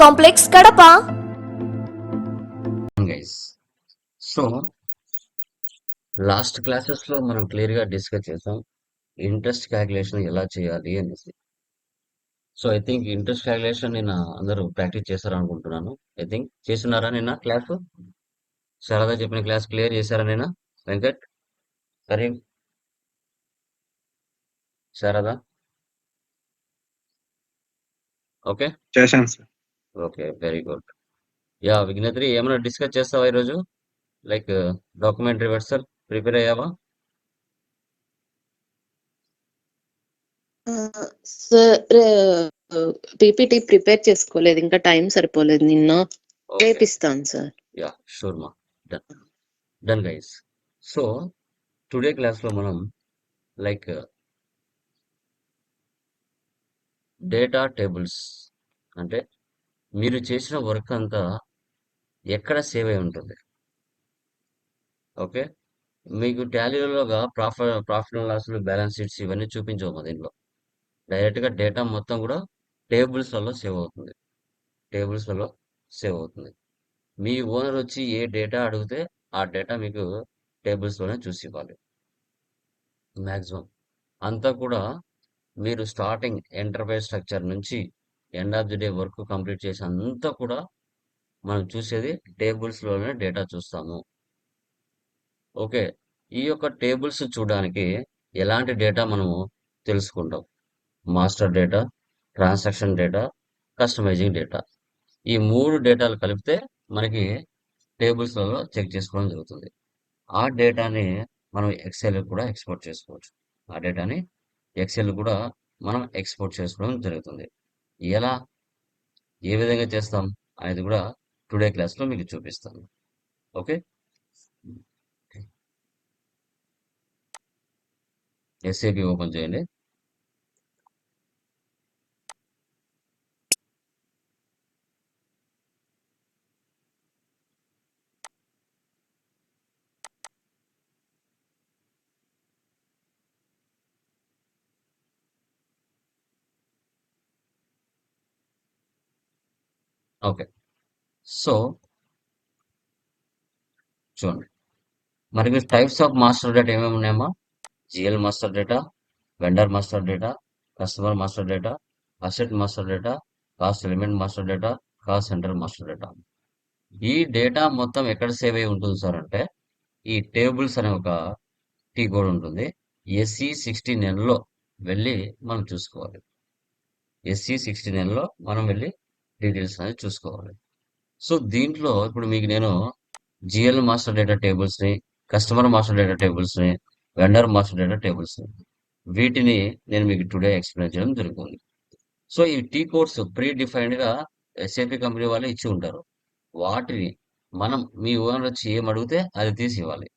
complex Kadapa. Guys so last క్లాసెస్లో మనం క్లియర్గా డిస్కస్ చేసాం ఇంట్రెస్ట్ క్యాలిక్యులేషన్ ఎలా చేయాలి అనేసి. So I think interest calculation నేను అందరూ ప్రాక్టీస్ చేశారు అనుకుంటున్నాను ఐ థింక్ చేస్తున్నారా నిన్న క్లాస్ శారదా చెప్పిన క్లాస్ క్లియర్ చేశారా నిన్న? వెంకట్? కరీం? శారదా? ఓకే చేశాను sir okay. Very good. Yeah విఘ్నత్రి ఏమైనా డిస్కస్ చేస్తావా ఈరోజు? లైక్ డాక్యుమెంట్ రివర్సల్ ప్రిపేర్ అయ్యావా? సార్ పీపీటీ ప్రిపేర్ చేసుకోలేదు. ఇంకా టైం సరిపోలేదు. నిన్న ఓకే. రేపిస్తాను సార్. యా షూర్ మా. Done. Done guys. So today క్లాస్లో మనం లైక్ డేటా టేబుల్స్ అంటే మీరు చేసిన వర్క్ అంతా ఎక్కడ సేవ్ అయి ఉంటుంది? ఓకే. మీకు టాలీలోగా ప్రాఫిట్ ప్రాఫిట్ అండ్ లాస్లు బ్యాలెన్స్ షీట్స్ ఇవన్నీ చూపించవు దీంట్లో. డైరెక్ట్గా డేటా మొత్తం కూడా టేబుల్స్లలో సేవ్ అవుతుంది. టేబుల్స్లలో సేవ్ అవుతుంది. మీ ఓనర్ వచ్చి ఏ డేటా అడిగితే ఆ డేటా మీకు టేబుల్స్లోనే చూసి ఇవ్వాలి. మ్యాక్సిమం అంతా కూడా మీరు స్టార్టింగ్ ఎంటర్ప్రైజ్ స్ట్రక్చర్ నుంచి end of the day work complete చేసి అంతా కూడా మనం చూసేది టేబుల్స్లోనే డేటా చూస్తాము. ఓకే ఈ యొక్క టేబుల్స్ చూడడానికి ఎలాంటి డేటా మనము తెలుసుకుంటాం? Master data transaction data customizing data ఈ మూడు డేటాలు కలిపితే మనకి టేబుల్స్లలో చెక్ చేసుకోవడం జరుగుతుంది. ఆ డేటాని మనం ఎక్సెల్ కూడా ఎక్స్పోర్ట్ చేసుకోవచ్చు. ఆ డేటాని ఎక్సెల్ కూడా మనం ఎక్స్పోర్ట్ చేసుకోవడం జరుగుతుంది. ఎలా ఏ విధంగా చేస్తాం అనేది కూడా టుడే క్లాస్లో మీకు చూపిస్తాను. ఓకే? ఎస్ఏపి ఓపెన్ చేయండి. ఓకే. సో చూడండి. మరి మీరు టైప్స్ ఆఫ్ మాస్టర్ డేటా ఏమేమి ఉన్నాయమ్మా? GL master data vendor master data customer master data asset master data cost element master data cost center master data ఈ డేటా మొత్తం ఎక్కడ సేవ్ అయి ఉంటుంది సార్ అంటే ఈ టేబుల్స్ అనే ఒక టీ కోడ్ ఉంటుంది. ఎస్సి సిక్స్టీ నెలలో వెళ్ళి మనం చూసుకోవాలి. ఎస్సి సిక్స్టీ నెలలో మనం వెళ్ళి డీటెయిల్స్ అనేది చూసుకోవాలి. సో దీంట్లో ఇప్పుడు మీకు నేను జిఎల్ మాస్టర్ డేటా టేబుల్స్ని కస్టమర్ మాస్టర్ డేటా టేబుల్స్ని వెండర్ మాస్టర్ డేటా టేబుల్స్ని వీటిని నేను మీకు టుడే ఎక్స్ప్లెయిన్ చేయడం జరుగుతుంది. సో ఈ టీ కోడ్స్ ప్రీ డిఫైన్డ్గా ఎస్ఏపి కంపెనీ వాళ్ళు ఇచ్చి ఉంటారు. వాటిని మనం మీ ఓనర్ వచ్చి ఏం అడిగితే అది తీసి ఇవ్వాలి.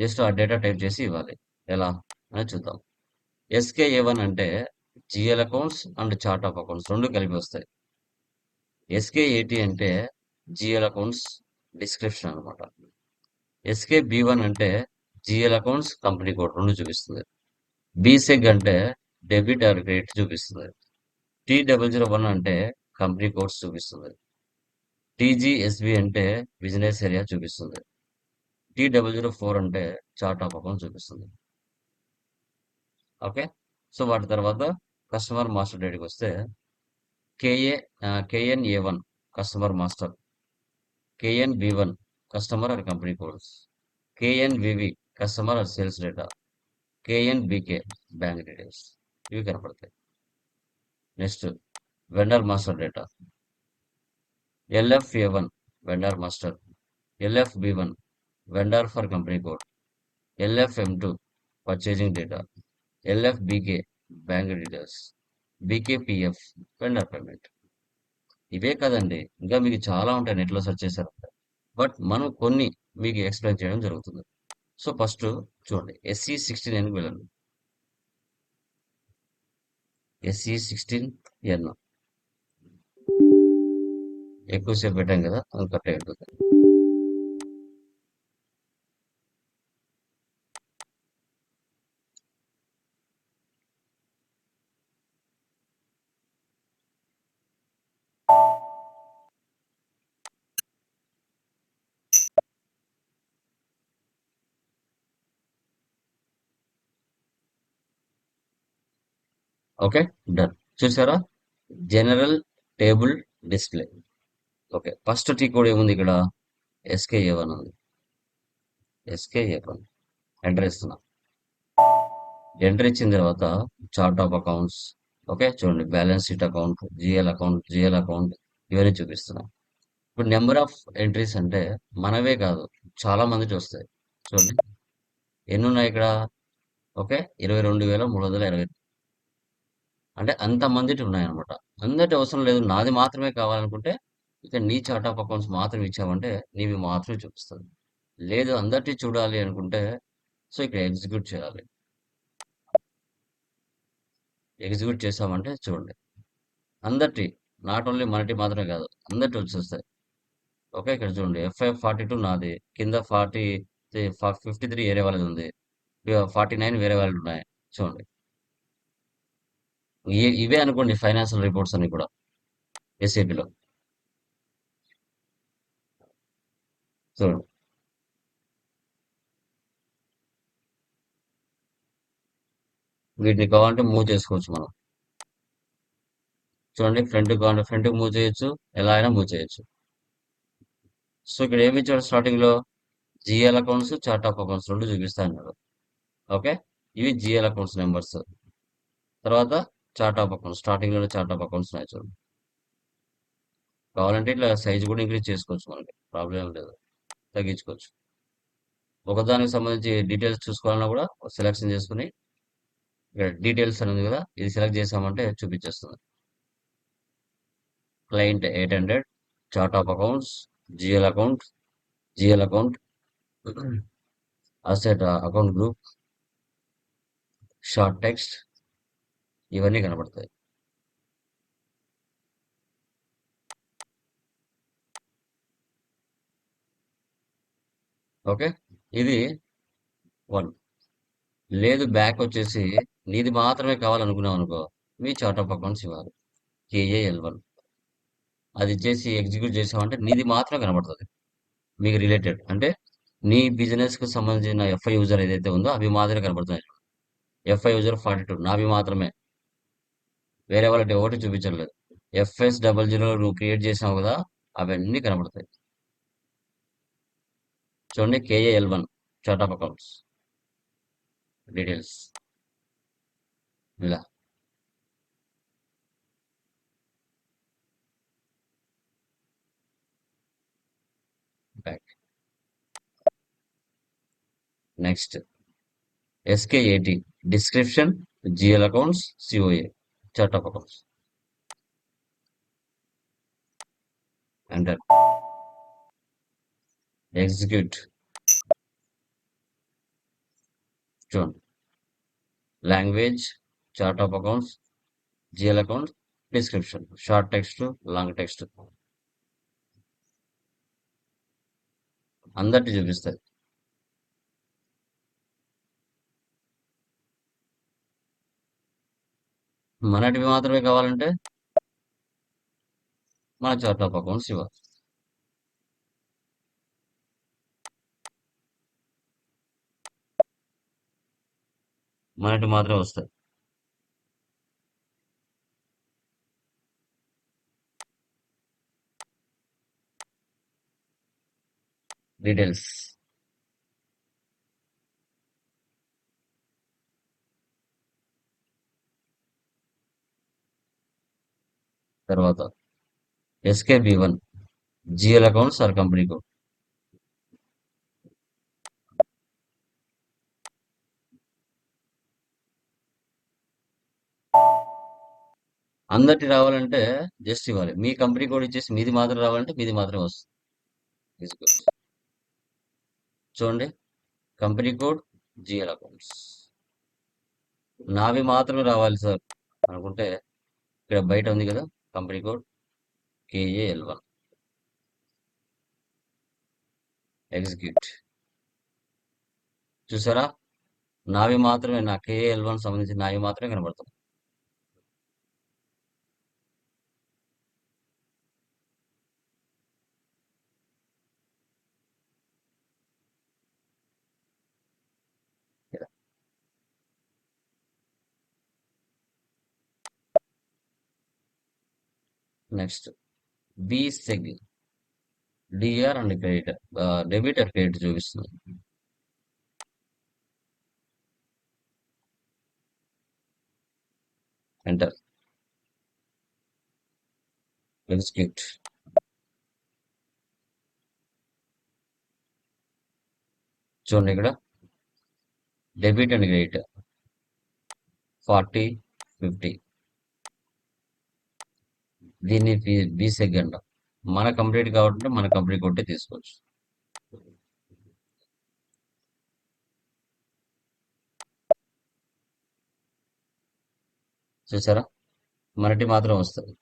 జస్ట్ ఆ డేటా టైప్ చేసి ఇవ్వాలి. ఎలా? అని చూద్దాం. ఎస్కేఏ వన్ అంటే GL accounts and chart of accounts రెండు కలిపి వస్తాయి. ఎస్కే అంటే జిఎల్ అకౌంట్స్ డిస్క్రిప్షన్ అనమాట ఎస్కే బి వన్ అంటే జిఎల్ అకౌంట్స్ కంపెనీ కోడ్ రెండు చూపిస్తుంది. బీసెగ్ అంటే డెబిట్ ఆర్ క్రెడిట్ చూపిస్తుంది. టీ డబల్ జీరో వన్ అంటే కంపెనీ కోడ్స్ చూపిస్తుంది. టీజీఎస్బి అంటే బిజినెస్ ఏరియా చూపిస్తుంది. టీ డబల్ జీరో ఫోర్ అంటే చార్ట్ ఆఫ్ అకౌంట్ చూపిస్తుంది. ఓకే? సో వాటి తర్వాత కస్టమర్ మాస్టర్ డేట్కి వస్తే KA KN A one customer master KN B one customer or company codes KN VV customer or sales data KN BK bank details ఇవి కనపడతాయి. Next vendor master data LF A one vendor master LF B one vendor for company code LF M two purchasing data LF BK bank details BKPF vendor payment ఇవే కదండి. ఇంకా మీకు చాలా ఉంటాయి నెట్లో search చేశారు బట్ మనం కొన్ని మీకు ఎక్స్ప్లెయిన్ చేయడం జరుగుతుంది. సో ఫస్ట్ చూడండి. ఎస్సీ సిక్స్టీన్ నైన్కి వెళ్ళండి ఎస్సీ సిక్స్టీన్ ఎన్ ఎక్కువసేపు పెట్టాం కదా అది కరెక్ట్ ఉంటుంది. Okay done. చూసారా? General table display. Okay first T code ఏముంది ఇక్కడ? ఎస్కే ఏవన్ వన్ ఉంది. SK A one one enter ఇస్తున్నా ఎంటర్ ఇచ్చిన తర్వాత చార్ట్ ఆఫ్ అకౌంట్స్ ఓకే చూడండి. Balance sheet account GL account GL account ఇవన్నీ చూపిస్తున్నా. ఇప్పుడు నెంబర్ ఆఫ్ ఎంట్రీస్ అంటే మనవే కాదు చాలా మందికి వస్తాయి. చూడండి. ఎన్ని ఉన్నాయి ఇక్కడ? ఓకే ఇరవై రెండు వేల మూడు వందల ఇరవై అంటే అంత మందిటి ఉన్నాయన్నమాట. అందటి అవసరం లేదు. నాది మాత్రమే కావాలనుకుంటే ఇక నీ చార్ట్ ఆఫ్ అకౌంట్స్ మాత్రం ఇచ్చామంటే నీవి మాత్రమే చూపిస్తుంది లేదు అందరిటి చూడాలి అనుకుంటే సో ఇక్కడ ఎగ్జిక్యూట్ చేయాలి. ఎగ్జిక్యూట్ చేసామంటే చూడండి. అందరిటి నాట్ ఓన్లీ మనటి మాత్రమే కాదు అందరిటి వచ్చేస్తాయి. ఓకే ఇక్కడ చూడండి. ఎఫ్ఐ ఫార్టీ టూ నాది. కింద ఫార్టీ ఫిఫ్టీ త్రీ వేరే వాళ్ళది ఉంది. ఫార్టీ నైన్ వేరే వాళ్ళు ఉన్నాయి చూడండి. ఇవే అనుకోండి ఫైనాన్షియల్ రిపోర్ట్స్ అని కూడా. ఎస్ఏపిలో చూడండి. వీటిని కావాలంటే మూవ్ చేసుకోవచ్చు మనం. చూడండి ఫ్రంట్ కావాలంటే ఫ్రంట్ మూవ్ చేయొచ్చు ఎలా అయినా మూవ్ చేయొచ్చు. సో ఇక్కడ ఏమి ఇచ్చాడు స్టార్టింగ్లో? GL accounts chart of accounts రెండు చూపిస్తా అన్నాడు. ఓకే? ఇవి జిఎల్ అకౌంట్స్ నెంబర్స్ తర్వాత చార్ట్ ఆఫ్ అకౌంట్స్ స్టార్టింగ్లో చార్ట్ ఆఫ్ అకౌంట్స్ ఉన్నాయి చూడండి కావాలంటే ఇట్లా సైజ్ కూడా ఇంక్రీజ్ చేసుకోవచ్చు మనకి ప్రాబ్లం ఏం లేదు తగ్గించుకోవచ్చు. ఒకదానికి సంబంధించి డీటెయిల్స్ చూసుకోవాలన్నా కూడా సెలెక్షన్ చేసుకుని ఇక్కడ డీటెయిల్స్ అని ఉంది కదా ఇది సెలెక్ట్ చేసామంటే చూపించేస్తుంది. Client eight hundred chart of accounts GL account GL account asset account group short text ఇవన్నీ కనబడతాయి. ఓకే. ఇది వన్. లేదు బ్యాక్ వచ్చేసి నీది మాత్రమే కావాలనుకున్నావు అనుకో మీ చార్ట్ ఆఫ్ అకౌంట్స్ ఇవ్వాలి. కేఏఎల్ వన్ అది చేసి ఎగ్జిక్యూట్ చేసామంటే నీది మాత్రమే కనబడుతుంది. మీకు రిలేటెడ్. అంటే నీ బిజినెస్కు సంబంధించిన ఎఫ్ఐ యూజర్ ఏదైతే ఉందో అవి మాత్రమే కనబడుతున్నాయి. ఎఫ్ఐ యూజర్ ఫార్టీ టూ నావి మాత్రమే. వేరే వాళ్ళకి ఒకటి చూపించలేదు ఎఫ్ఎస్ డబల్ జీరో నువ్వు క్రియేట్ చేసావు కదా అవన్నీ కనబడతాయి. చూడండి KAL one chart of accounts details ఇలా. Back next SK eighty description GL accounts COA chart of accounts enter execute చూడండి language chart of accounts GL account description short text long text అందరిటి చూపిస్తుంది మనటివి మాత్రమే కావాలంటే మన చార్ట్ ఆఫ్ అకౌంట్స్ ఇవ్వాలి మనటి మాత్రమే వస్తాయి. డీటెయిల్స్ తర్వాత SK B one GL accounts or company code అందరికి రావాలంటే జస్ట్ ఇవ్వాలి. మీ కంపెనీ కోడ్ ఇచ్చేసి మీది మాత్రం రావాలంటే మీది మాత్రమే వస్తుంది. చూడండి. కంపెనీ కోడ్ జిఎల్ అకౌంట్స్ నావి మాత్రమే రావాలి సార్ అనుకుంటే ఇక్కడ బయట ఉంది కదా. Company code KAL one execute. చూసారా? నావి మాత్రమే నా కేఏఎల్ వన్ సంబంధించిన నావి మాత్రమే కనబడుతుంది next B seg DR and credit debit and credit చూపిస్తుంది. ఎంటర్ ఎగ్జిక్యూట్ చూడండి ఇక్కడ. Debit and credit forty fifty దీన్ని బి సెగ్ మన కంప్లీట్ కావాలంటే మన కంప్లీట్ కొట్టే తీసుకోవచ్చు. చూసారా? మనటి మాత్రం వస్తుంది.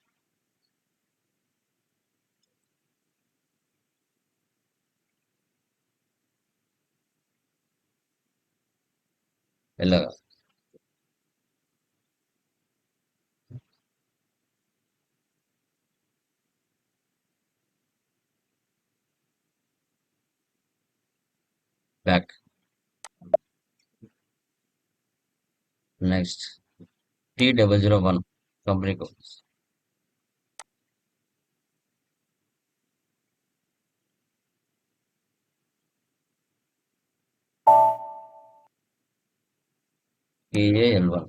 వెళ్ళగా back next T double zero one company code KAL one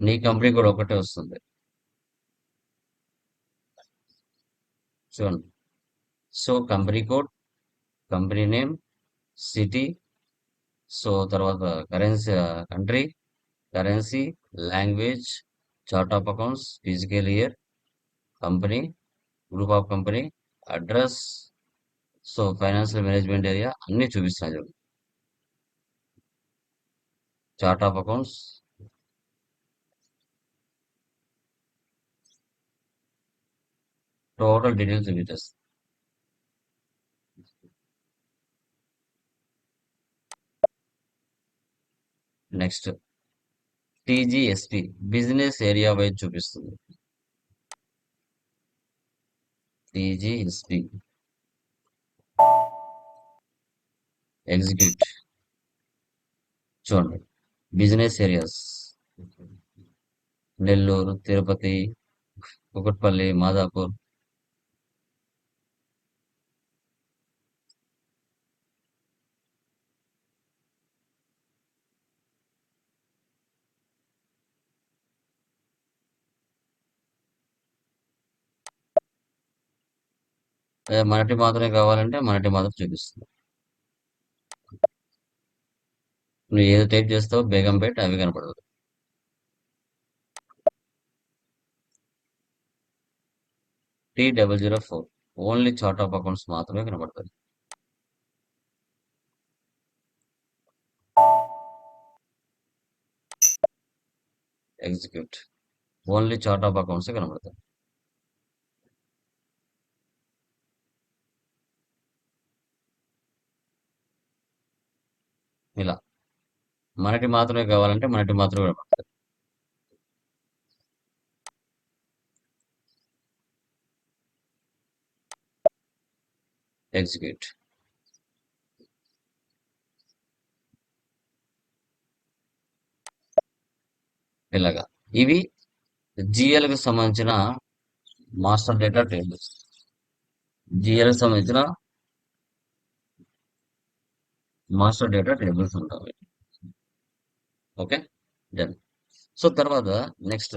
నీ కంపెనీ కూడా ఒకటే వస్తుంది. చూడండి. So company code company name city so తర్వాత currency country currency language chart of accounts physical year company group of company address so financial management area అన్నీ చూపిస్తున్నాయి చూడండి. Chart of accounts total details us. Next TGSP business area wise చూపిస్తుంది TGSP execute చూడండి business areas Nellore Tirupati Kukatpally Madhapur మనటి మాత్రమే కావాలంటే మనటి మాత్రం చూపిస్తుంది. నువ్వు ఏది టైప్ చేస్తావో బేగం పెట్టి అవి కనపడదు T double zero four. Only chart of accounts మాత్రమే కనపడుతుంది execute. Only chart of accounts కనబడతాయి ఇలా మనటి మాత్రమే కావాలంటే మనటి మాత్రమే కూడా ఎగ్జిక్యూట్ ఇలాగా. ఇవి జిఎల్కి కు సంబంధించిన మాస్టర్ డేటా టేబుల్స్. జిఎల్కి సంబంధించిన మాస్టర్ డేటా టేబుల్స్ ఉంటాయి. ఓకే? డన్ సో తర్వాత నెక్స్ట్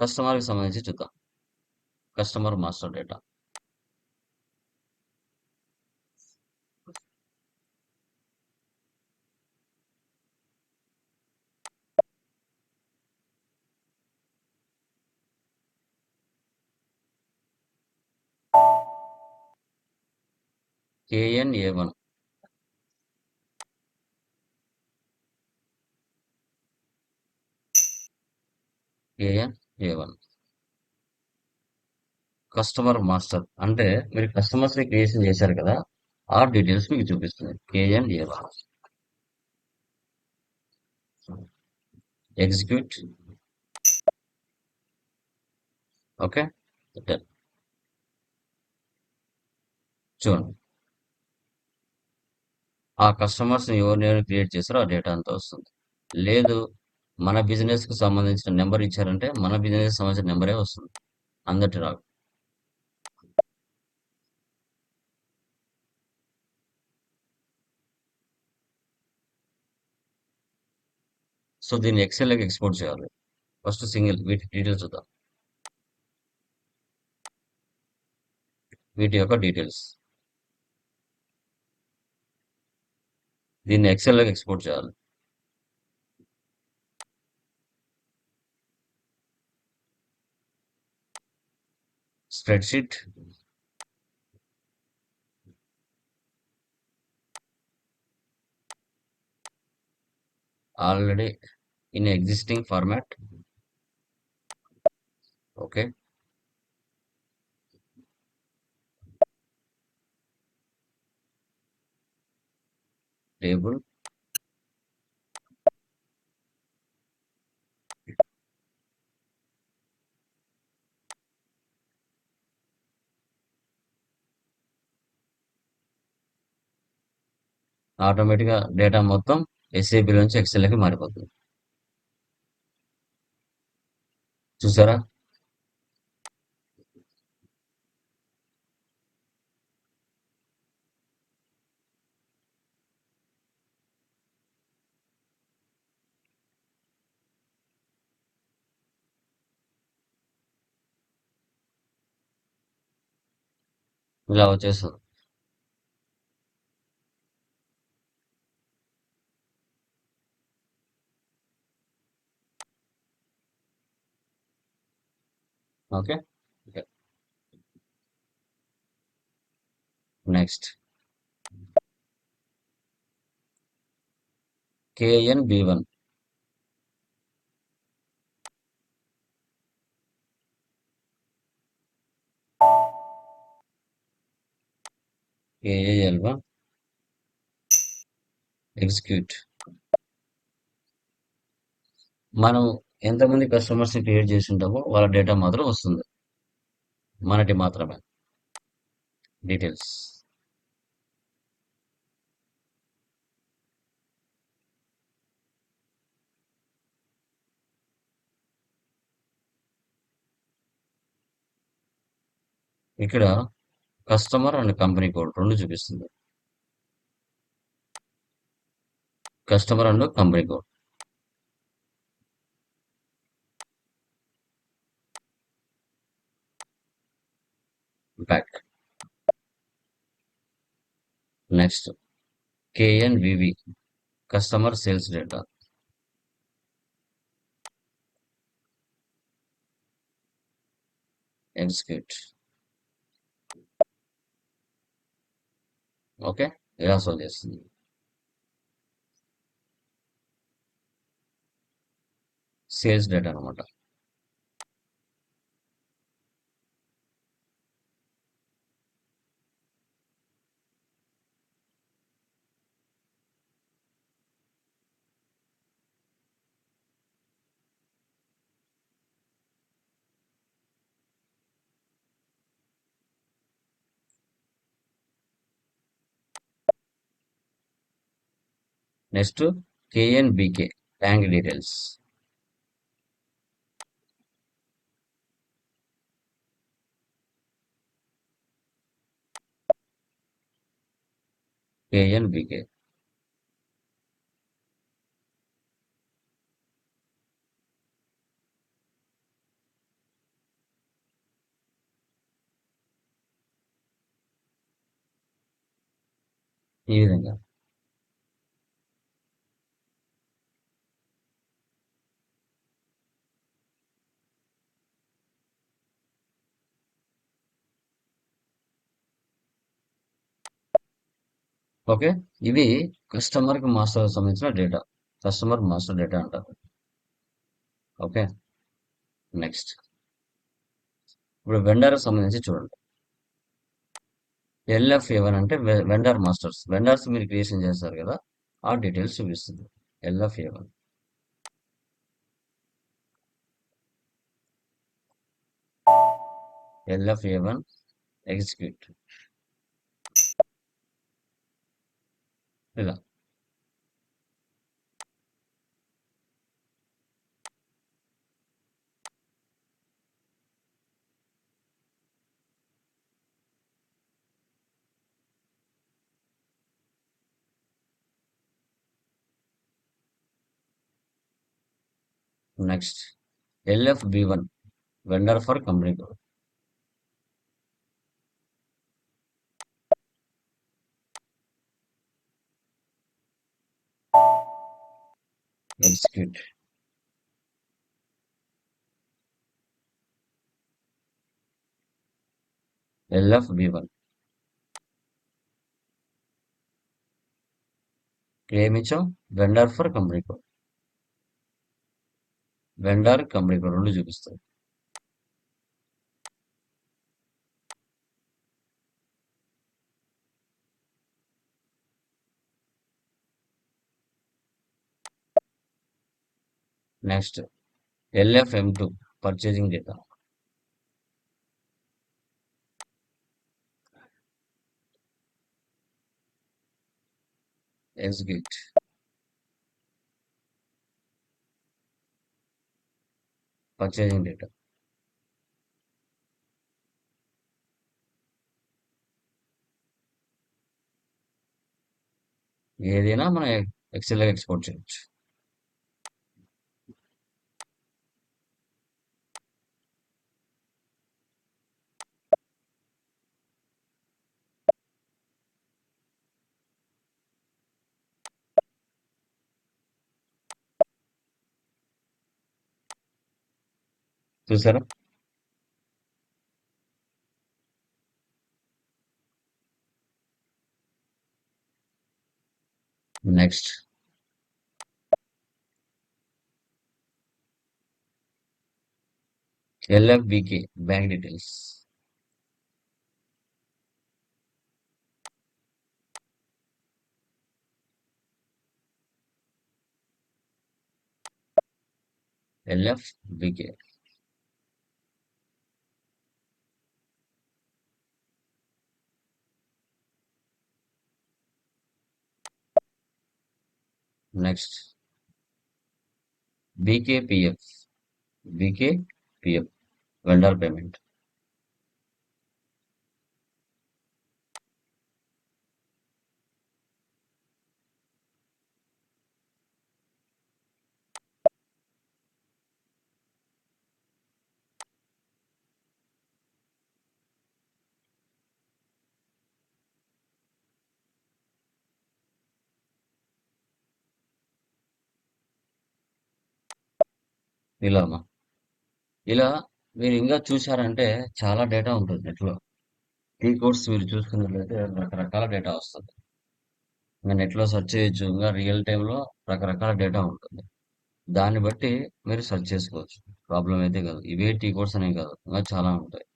కస్టమర్కి సంబంధించి చూద్దాం. Customer master data. KN A one AN A one customer master అంటే మీరు కస్టమర్స్ని క్రియేషన్ చేశారు కదా ఆ డీటెయిల్స్ మీకు చూపిస్తుంది. KN A one execute okay done చూడండి. ఆ కస్టమర్స్ ఎవరు క్రియేట్ చేశారో ఆ డేటా అంతా వస్తుంది. లేదు మన బిజినెస్కు సంబంధించిన నెంబర్ ఇచ్చారంటే మన బిజినెస్ సంబంధించిన నెంబరే వస్తుంది. అందటి రాదు. సో దీన్ని ఎక్సెల్లోకి ఎక్స్పోర్ట్ చేయాలి. ఫస్ట్ సింగిల్ వీటి డీటెయిల్స్ చూద్దాం. వీటి యొక్క డీటెయిల్స్ దీన్ని ఎక్సెల్లోకి ఎక్స్పోర్ట్ చేయాలి. spreadsheet. Already in existing format. Okay. Table. ఆటోమేటిక్గా డేటా మొత్తం ఎస్ఏపి నుంచి ఎక్సెల్కి మారిపోతుంది. చూసారా? ఇలా వచ్చేస్తుంది. Okay. Next. KN B one. KAL one. Execute. మనం ఎంతమంది కస్టమర్స్ క్రియేట్ చేసి ఉంటామో వాళ్ళ డేటా మాత్రం వస్తుంది. మనటి మాత్రమే. డీటెయిల్స్ ఇక్కడ కస్టమర్ అండ్ కంపెనీ కోడ్ రెండు చూపిస్తుంది. Customer and company code back. Next. Knvv customer sales data. Execute. Okay. Yes so this sales data number. Next KNBK bank details. KNBK ఈ విధంగా. ఓకే? ఇది కస్టమర్కి మాస్టర్ సంబంధించిన డేటా. కస్టమర్ మాస్టర్ డేటా అంటారు okay? Next. ఇప్పుడు vendor సంబంధించి చూడండి. LF A one అంటే వెండర్ మాస్టర్స్. వెండర్స్ మీరు క్రియేషన్ చేస్తారు కదా ఆ డీటెయిల్స్ చూపిస్తుంది. LF A one LF A one execute. ఇలా next LF B one vendor for company code execute LF B one ఏమిచ్చాం vendor for company code vendor company code రెండు చూపిస్తాయి next LFM two purchasing data execute purchasing data ఏదైనా మనం excel export చేయొచ్చు చూసారా? Next. LFBK bank details. LFBK. Next BKPF BKPF vendor payment ఇలా ఇలా మీరు ఇంకా చూసారంటే చాలా డేటా ఉంటుంది నెట్లో. టీ కోడ్స్ మీరు చూసుకున్నట్లయితే రకరకాల డేటా వస్తుంది. ఇంకా నెట్లో సెర్చ్ చేయొచ్చు ఇంకా రియల్ టైంలో రకరకాల డేటా ఉంటుంది. దాన్ని బట్టి మీరు సెర్చ్ చేసుకోవచ్చు. ప్రాబ్లం అయితే కాదు. ఇవే టీ కోడ్స్ అనేవి కాదు. ఇంకా చాలా ఉంటాయి.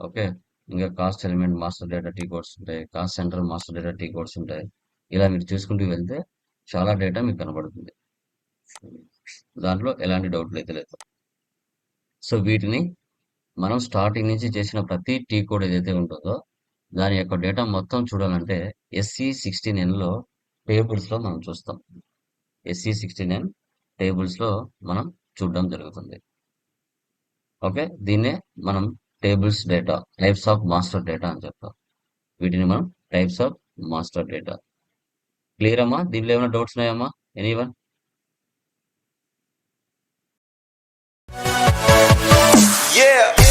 ఓకే? ఇంకా cost element master data T codes ఉంటాయి. Cost center master data T codes ఉంటాయి. ఇలా మీరు చూసుకుంటూ వెళ్తే చాలా డేటా మీకు కనబడుతుంది. దాంట్లో ఎలాంటి డౌట్లు అయితే లేదు. సో వీటిని మనం స్టార్టింగ్ నుంచి చేసిన ప్రతి టీ కోడ్ ఏదైతే ఉంటుందో దాని యొక్క డేటా మొత్తం చూడాలంటే ఎస్సీ సిక్స్టీన్ ఎన్లో టేబుల్స్లో మనం చూస్తాం. ఎస్సీ సిక్స్టీన్ ఎన్ టేబుల్స్లో మనం చూడడం జరుగుతుంది. ఓకే? దీన్నే మనం tables data types of master data అని చెప్తాం. వీటిని మనం types of master data. Clear అమ్మా? దీనిలో ఏమైనా డౌట్స్ ఉన్నాయమ్మా ఎనీవన్? Yeah.